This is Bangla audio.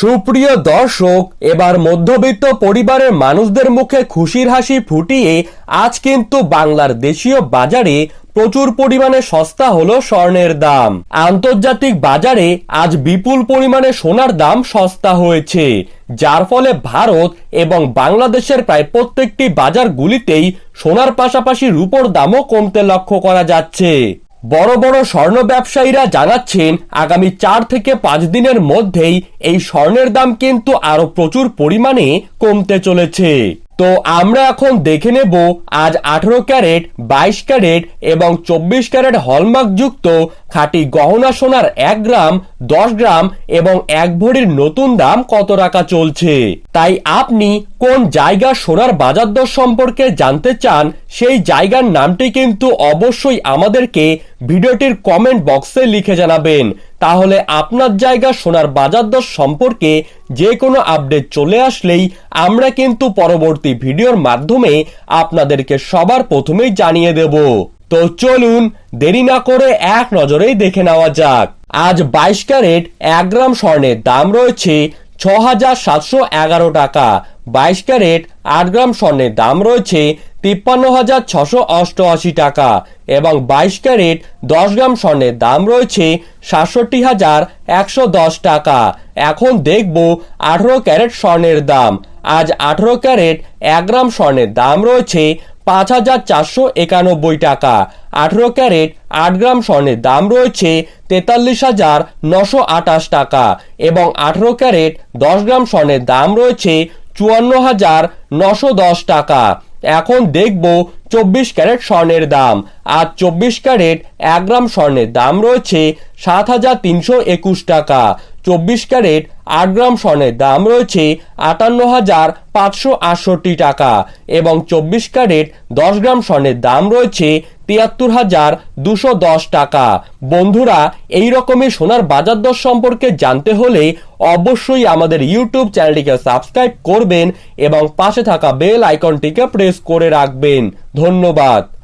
সুপ্রিয় দর্শক, এবার মধ্যবিত্ত পরিবারের মানুষদের মুখে খুশির হাসি ফুটিয়ে আজ কিন্তু বাংলার দেশীয় বাজারে প্রচুর পরিমাণে সস্তা হলো স্বর্ণের দাম। আন্তর্জাতিক বাজারে আজ বিপুল পরিমাণে সোনার দাম সস্তা হয়েছে। যার ফলে ভারত এবং বাংলাদেশের প্রায় প্রত্যেকটি বাজারগুলিতেই সোনার পাশাপাশি রূপোর দামও কমতে লক্ষ্য করা যাচ্ছে। বড় বড় স্বর্ণ ব্যবসায়ীরা জানাচ্ছেন, আগামী চার থেকে পাঁচ দিনের মধ্যেই এই স্বর্ণের দাম কিন্তু আরও প্রচুর পরিমাণে কমতে চলেছে। তো আমরা এখন দেখে নেব, আজ আঠারো ক্যারেট, বাইশ ক্যারেট এবং চব্বিশ ক্যারেট হলমার্ক যুক্ত খাঁটি গহনা সোনার এক গ্রাম, দশ গ্রাম এবং এক ভরির নতুন দাম কত টাকা চলছে? তাই আপনি কোন জায়গা সোনার বাজার দর সম্পর্কে জানতে চান, সেই জায়গার নামটি কিন্তু অবশ্যই আমাদেরকে ভিডিওটির কমেন্ট বক্সে লিখে জানাবেন। তাহলে আপনার জায়গা সোনার বাজার দর সম্পর্কে যে কোনো আপডেট চলে আসলেই আমরা কিন্তু পরবর্তী ভিডিওর মাধ্যমে আপনাদেরকে সবার প্রথমেই জানিয়ে দেব। তো চলুন দেরি না করে এক নজরেই দেখে নেওয়া যাক। আজ বাইশ ক্যারেট এক গ্রাম স্বর্ণের দাম রয়েছে ছ হাজার সাতশো এগারো টাকা। বাইশ ক্যারেট, আট গ্রাম স্বর্ণের দাম রয়েছে তিপ্পান্ন হাজার ছশো অষ্টআশি টাকা এবং বাইশ ক্যারেট, দশ গ্রাম স্বর্ণের দাম রয়েছে সাতষট্টি হাজার একশো দশ টাকা। এখন দেখব আঠেরো ক্যারেট স্বর্ণের দাম। আজ আঠেরো ক্যারেট, এক গ্রাম স্বর্ণের দাম রয়েছে পাঁচ হাজার চারশো একানব্বই টাকা। আঠেরো ক্যারেট, আট গ্রাম স্বর্ণের দাম রয়েছে তেতাল্লিশ হাজার নশো আটাশ টাকা এবং আঠেরো ক্যারেট, দশ গ্রাম স্বর্ণের দাম রয়েছে চুয়ান্ন হাজার নশো দশ টাকা। এখন দেখব চব্বিশ ক্যারেট স্বর্ণের দাম। আর চব্বিশ ক্যারেট এক গ্রাম স্বর্ণের দাম রয়েছে সাত হাজার তিনশো একুশ টাকা। চব্বিশ ক্যারেট আট গ্রাম স্বর্ণের দাম রয়েছে আটান্ন হাজার পাঁচশো আটষট্টি টাকা। এবং চব্বিশ ক্যারেট দশ গ্রাম স্বর্ণের দাম রয়েছে তিয়াত্তর হাজার দুশো দশ টাকা। বন্ধুরা, এই রকমের সোনার বাজার দর সম্পর্কে জানতে হলে অবশ্যই আমাদের ইউটিউব চ্যানেলটিকে সাবস্ক্রাইব করবেন এবং পাশে থাকা বেল আইকনটিকে প্রেস করে রাখবেন। ধন্যবাদ।